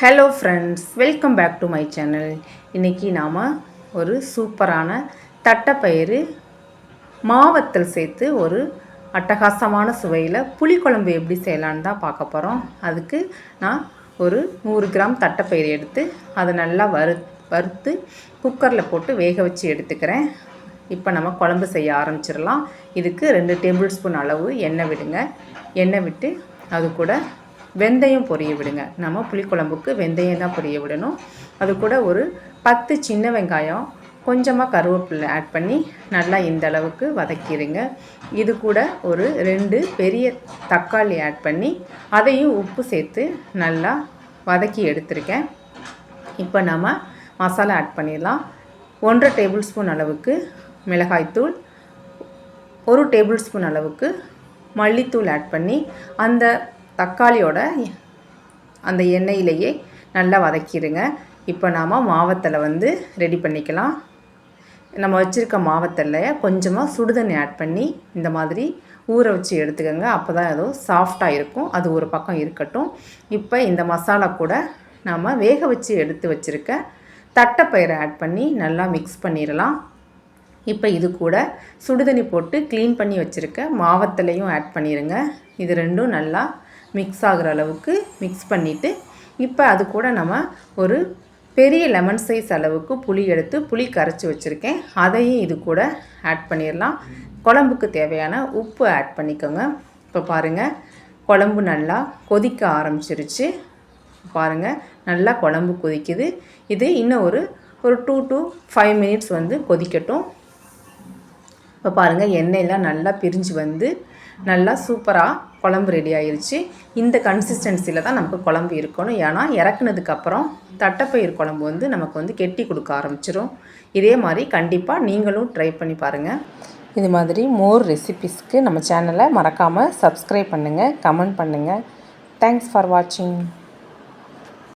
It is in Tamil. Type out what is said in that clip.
Hello friends welcome back to my channel இன்றைக்கி நாம் ஒரு சூப்பரான தட்டைப்பயிறு மாவத்தல் சேர்த்து ஒரு அட்டகாசமான சுவையில் புளிக்குழம்பு எப்படி செய்யலான்னு தான் பார்க்க போகிறோம் அதுக்கு நான் ஒரு நூறு கிராம் தட்டைப்பயிறு எடுத்து அதை நல்லா வறு வறுத்து குக்கரில் போட்டு வேக வச்சு எடுத்துக்கிறேன். இப்போ நம்ம குழம்பு செய்ய ஆரம்பிச்சிடலாம். இதுக்கு ரெண்டு டேபிள் ஸ்பூன் அளவு எண்ணெய் விடுங்க. எண்ணெய் விட்டு அது கூட வெந்தயம் பொரிய விடுங்க. நம்ம புளிக்குழம்புக்கு வெந்தயம் தான் பொரிய விடணும். அது கூட ஒரு பத்து சின்ன வெங்காயம் கொஞ்சமாக கருவேப்பிலை ஆட் பண்ணி நல்லா இந்த அளவுக்கு வதக்கிடுங்க. இது கூட ஒரு ரெண்டு பெரிய தக்காளி ஆட் பண்ணி அதையும் உப்பு சேர்த்து நல்லா வதக்கி எடுத்திருக்கேன். இப்போ நம்ம மசாலா ஆட் பண்ணிடலாம். ஒன்றரை டேபிள் ஸ்பூன் அளவுக்கு மிளகாய்த்தூள் ஒரு டேபிள் ஸ்பூன் அளவுக்கு மல்லித்தூள் ஆட் பண்ணி அந்த தக்காளியோட அந்த எண்ணெயிலேயே நல்லா வதக்கிடுங்க. இப்போ நாம் மாவத்தில் வந்து ரெடி பண்ணிக்கலாம். நம்ம வச்சுருக்க மாவத்தில் கொஞ்சமாக சுடுதண்ணி ஆட் பண்ணி இந்த மாதிரி ஊற வச்சு எடுத்துக்கோங்க. அப்போ தான் ஏதோ சாஃப்டாக இருக்கும். அது ஒரு பக்கம் இருக்கட்டும். இப்போ இந்த மசாலா கூட நாம் வேக வச்சு எடுத்து வச்சுருக்க தட்டைப்பயிரை ஆட் பண்ணி நல்லா மிக்ஸ் பண்ணிடலாம். இப்போ இது கூட சுடுதண்ணி போட்டு க்ளீன் பண்ணி வச்சுருக்க மாவத்திலையும் ஆட் பண்ணிடுங்க. இது ரெண்டும் நல்லா மிக்ஸ் ஆகிற அளவுக்கு மிக்ஸ் பண்ணிவிட்டு இப்போ அது கூட நம்ம ஒரு பெரிய லெமன் சைஸ் அளவுக்கு புளி எடுத்து புளி கரைச்சி வச்சுருக்கேன். அதையும் இது கூட ஆட் பண்ணிடலாம் குழம்புக்கு தேவையான உப்பு ஆட் பண்ணிக்கோங்க. இப்போ பாருங்கள் குழம்பு நல்லா கொதிக்க ஆரம்பிச்சிருச்சு. பாருங்கள் நல்லா குழம்பு கொதிக்குது. இது இன்னும் ஒரு ஒரு டூ டு ஃபைவ் மினிட்ஸ் வந்து கொதிக்கட்டும். இப்போ பாருங்கள் எண்ணெயெல்லாம் நல்லா பிரிஞ்சு வந்து நல்லா சூப்பராக குழம்பு ரெடி ஆயிடுச்சு இந்த கன்சிஸ்டன்சியில் தான் நமக்கு குழம்பு இருக்கணும். ஏன்னா இறக்குனதுக்கப்புறம் தட்டைப்பயிர் குழம்பு வந்து நமக்கு வந்து கெட்டி கொடுக்க ஆரம்பிச்சிரும். இதே மாதிரி கண்டிப்பாக நீங்களும் ட்ரை பண்ணி பாருங்கள் இது மாதிரி மோர் ரெசிபிஸ்க்கு நம்ம சேனலை மறக்காமல் சப்ஸ்கிரைப் பண்ணுங்கள் கமெண்ட் பண்ணுங்கள் தேங்க்ஸ் ஃபார் வாட்சிங்